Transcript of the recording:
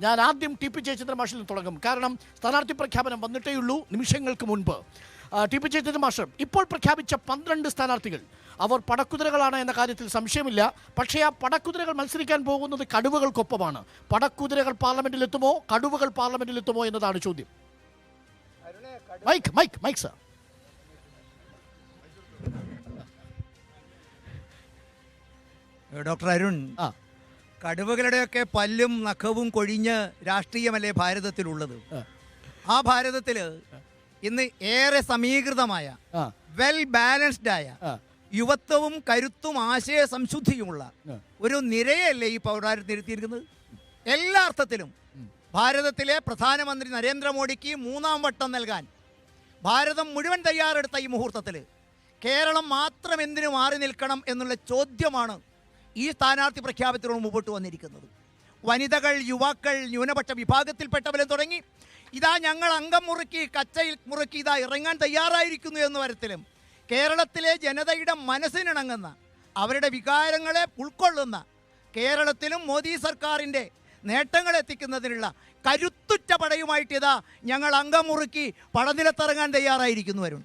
ഞാൻ ആദ്യം T P Jayachandran മാഷിൽ നിന്ന് തുടങ്ങും. കാരണം സ്ഥാനാർത്ഥി പ്രഖ്യാപനം വന്നിട്ടേയുള്ളൂ നിമിഷങ്ങൾക്ക് മുൻപ്. ടി പി ജയചന്ദ്രൻ മാഷ് ഇപ്പോൾ പ്രഖ്യാപിച്ച പന്ത്രണ്ട് സ്ഥാനാർത്ഥികൾ. അവർ പടക്കുതിരകളാണ് എന്ന കാര്യത്തിൽ സംശയമില്ല. പക്ഷേ ആ പടക്കുതിരകൾ മത്സരിക്കാൻ പോകുന്നത് കടുവകൾക്കൊപ്പമാണ്. പടക്കുതിരകൾ പാർലമെന്റിലെത്തുമോ കടുവകൾ പാർലമെന്റിലെത്തുമോ എന്നതാണ് ചോദ്യം. Mic mic mic sir. Doctor Arun ആ. കടുവകളുടെയൊക്കെ പല്ലും നഖവും കൊഴിഞ്ഞ് രാഷ്ട്രീയമല്ലേ ഭാരതത്തിലുള്ളത്? ആ. ഭാരതത്തിൽ ഇന്ന് ഏറെ സമീകൃതമായ വെൽ ബാലൻസ്ഡ് ആയ യുവത്വവും കരുത്തും ആശയ സംശുദ്ധിയുമുള്ള ഒരു നിരയല്ലേ ഈ പൗരാരത്തിൽ ഇരുത്തിയിരിക്കുന്നത് എല്ലാ അർത്ഥത്തിലും ഭാരതത്തിലെ പ്രധാനമന്ത്രി നരേന്ദ്രമോദിക്ക് മൂന്നാം വട്ടം നൽകാൻ ഭാരതം മുഴുവൻ തയ്യാറെടുത്ത ഈ മുഹൂർത്തത്തിൽ കേരളം മാത്രം എന്തിനു മാറി നിൽക്കണം എന്നുള്ള ചോദ്യമാണ് ഈ സ്ഥാനാർത്ഥി പ്രഖ്യാപനത്തിനോട് മുമ്പോട്ട് വന്നിരിക്കുന്നത്. വനിതകൾ യുവാക്കൾ ന്യൂനപക്ഷ വിഭാഗത്തിൽപ്പെട്ടവരെ തുടങ്ങി. ഇതാ ഞങ്ങൾ അംഗം മുറുക്കി കച്ചയിൽ മുറുക്കി ഇതാ ഇറങ്ങാൻ തയ്യാറായിരിക്കുന്നു എന്ന തരത്തിലും കേരളത്തിലെ ജനതയുടെ മനസ്സിനിണങ്ങുന്ന അവരുടെ വികാരങ്ങളെ ഉൾക്കൊള്ളുന്ന കേരളത്തിലും മോദി സർക്കാരിന്റെ നേട്ടങ്ങൾ എത്തിക്കുന്നതിനുള്ള കരുത്തുറ്റ പടയുമായിട്ട് ഇതാ ഞങ്ങൾ അംഗം മുറുക്കി പടനിലത്തിറങ്ങാൻ തയ്യാറായിരിക്കുന്നു വരുൺ.